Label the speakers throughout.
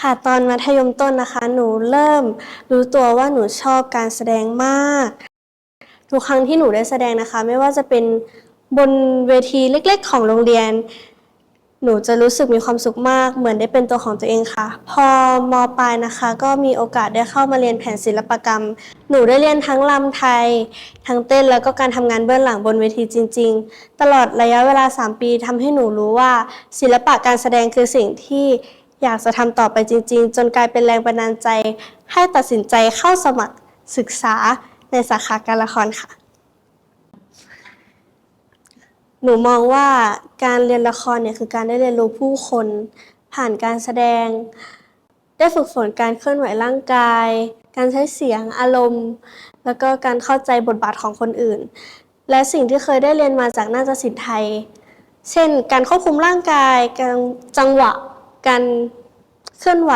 Speaker 1: ค่ะตอนมัธยมต้นนะคะ หนูเริ่มรู้ตัวว่าหนูชอบการแสดงมาก ทุกครั้งที่หนูได้แสดงนะคะ ไม่ว่าจะเป็นบนเวทีเล็ก ๆ ของโรงเรียน หนูจะรู้สึกมีความสุขมาก เหมือนได้เป็นตัวของตัวเองค่ะ พอมปลายนะคะ ก็มีโอกาสได้เข้ามาเรียนแผนศิลปกรรม หนูได้เรียนทั้งลำไทย ทั้งเต้นแล้วก็การทำงานเบื้องหลังบนเวทีจริง ๆ ตลอดระยะเวลา 3 ปีทำให้หนูรู้ว่า ศิลปะการแสดงคือสิ่งที่ อยากจะทำต่อไปจริง ๆ จนกลายเป็นแรงบันดาลใจ ให้ตัดสินใจเข้าสมัครศึกษาในสาขาการละครค่ะ หนูมองว่าการเรียนละครเนี่ยคือการได้เรียนรู้ผู้คน ผ่านการแสดง ได้ฝึกฝนการเคลื่อนไหวร่างกาย การใช้เสียงอารมณ์ แล้วก็การเข้าใจบทบาทของคนอื่น และสิ่งที่เคยได้เรียนมาจากนาฏศิลป์ไทย เช่น การควบคุมร่างกายการจังหวะ การเคลื่อนไหว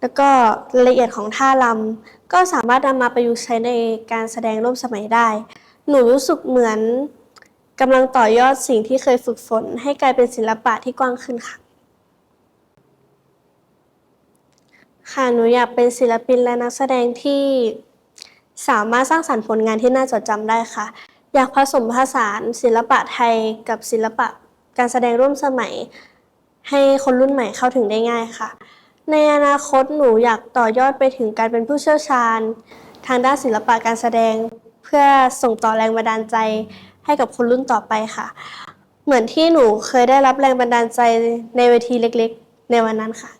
Speaker 1: แล้วก็รายละเอียดของท่ารำก็สามารถนำมาประยุกต์ใช้ในการแสดงร่วมสมัยได้ หนูรู้สึกเหมือนกำลังต่อยอดสิ่งที่เคยฝึกฝน ให้กลายเป็นศิลปะที่กว้างขึ้นค่ะ ค่ะ หนูอยากเป็นศิลปินและนักแสดงที่สามารถสร้างสรรค์ผลงานที่น่าจดจำได้ค่ะ อยากผสมผสานศิลปะไทยกับศิลปะการแสดงร่วมสมัย ให้คนรุ่นใหม่เข้าถึงได้ง่ายค่ะ ในอนาคตหนูอยากต่อยอดไปถึงการเป็นผู้เชี่ยวชาญ ทางด้านศิลปะการแสดง เพื่อส่งต่อแรงบันดาลใจให้กับคนรุ่นต่อไปค่ะ เหมือนที่หนูเคยได้รับแรงบันดาลใจในเวทีเล็กๆ ในวันนั้นค่ะ